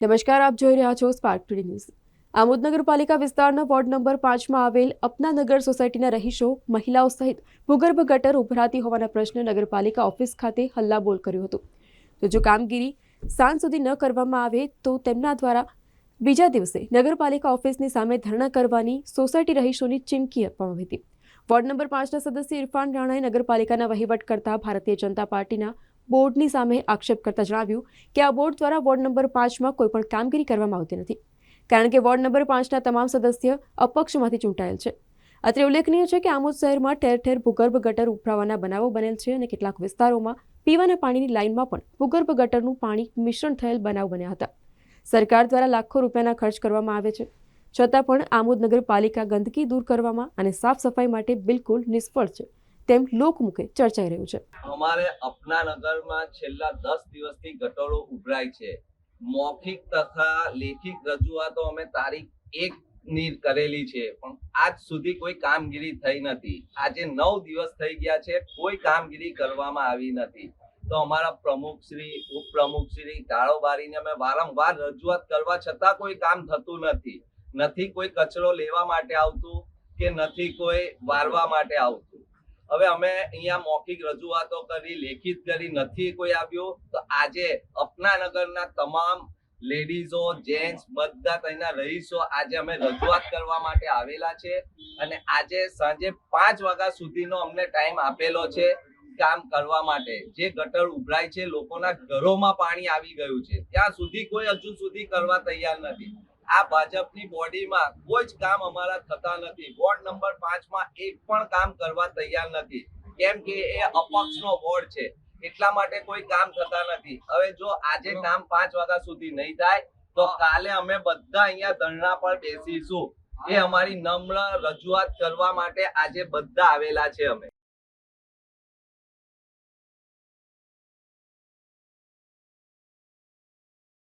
નમસ્કાર, આપ જોઈ રહ્યા છો સ્પાર્ક ટુડે ન્યૂઝ આમોદ નગરપાલિકા વિસ્તારના વોર્ડ નંબર પાંચમાં આવેલ અપનાનગર સોસાયટીના રહીશો, મહિલાઓ સહિત ભૂગર્ભ ગટર ઉભરાતી હોવાના પ્રશ્ને નગરપાલિકા ઓફિસ ખાતે હલ્લાબોલ કર્યો હતો. તો જો કામગીરી સાંજ સુધી ન કરવામાં આવે, તો તેમના દ્વારા બીજા દિવસે નગરપાલિકા ઓફિસની સામે ધરણા કરવાની સોસાયટી રહીશોની ચીમકી આપવામાં આવી હતી. વોર્ડ નંબર પાંચના સદસ્ય ઇરફાન રાણાએ નગરપાલિકાના વહીવટ કરતા ભારતીય જનતા પાર્ટીના બોર્ડની સામે આક્ષેપ કરતા જણાવ્યું કે આ બોર્ડ દ્વારા વોર્ડ નંબર પાંચમાં કોઈ પણ કામગીરી કરવામાં આવતી નથી. કારણ કે વોર્ડ નંબર પાંચના તમામ સદસ્ય અપક્ષમાંથી ચૂંટાયેલ છે. અત્રે ઉલ્લેખનીય છે કે આમોદ શહેરમાં ઠેર ઠેર ભૂગર્ભ ગટર ઉભરાવાના બનાવો બનેલ છે અને કેટલાક વિસ્તારોમાં પીવાના પાણીની લાઇનમાં પણ ભૂગર્ભ ગટરનું પાણી મિશ્રણ થયેલ બનાવ બન્યા હતા. સરકાર દ્વારા લાખો રૂપિયાના ખર્ચ કરવામાં આવે છે. છતાં પણ આમોદ નગરપાલિકા ગંદકી દૂર કરવામાં અને સાફ સફાઈ માટે બિલકુલ નિષ્ફળ છે. તેમ લોકમુખે ચર્ચાઈ રહ્યું છે. અમારે અપના નગરમાં છેલ્લા દસ દિવસથી ગટરો ઉભરાય છે. મૌખિક તથા લેખિત રજૂઆતો અમે તારીખ એક ની કરેલી છે, પણ આજ સુધી કોઈ કામગીરી થઈ નથી. આજે નવ દિવસ થઈ ગયા છે, કોઈ કામગીરી કરવામાં આવી નથી. તો અમારા પ્રમુખશ્રી ઉપપ્રમુખશ્રી કાળોબારીને અમે વારંવાર રજૂઆત કરવા છતાં કોઈ કામ થતું નથી. નથી કોઈ કચરો લેવા માટે આવતું કે નથી કોઈ વારવા માટે આવતું. હવે અમે અહીંયા મૌખિક રજૂઆતો કરી, લેખિત કરી, નથી કોઈ આવ્યું. તો આજે અપનાનગરના તમામ લેડીઝો, જેન્ટ્સ બધા તેના રહીશો, આજે અમે રજૂઆત કરવા માટે આવેલા છે. અને આજે સાંજે પાંચ વાગ્યા સુધીનો અમને ટાઈમ આપેલો છે કામ કરવા માટે. જે ગટર ઉભરાય છે, લોકોના ઘરોમાં પાણી આવી ગયું છે. ત્યાં સુધી કોઈ હજુ સુધી કરવા તૈયાર નથી. આ ભાજપની બોડીમાં કોઈ જ કામ અમારા થતા નથી. વોર્ડ નંબર પાંચમાં એક પણ કામ કરવા તૈયાર નથી. કેમ કે એ અપક્ષનો વોર્ડ છે. એટલા માટે કોઈ કામ થતા નથી. હવે જો આજે કામ પાંચ વાગ્યા સુધી નહીં થાય તો કાલે અમે બધા અહીંયા ધરણા પર બેસીશું. એ અમારી નમ્ર રજૂઆત કરવા માટે આજે બધા આવેલા છે અમે.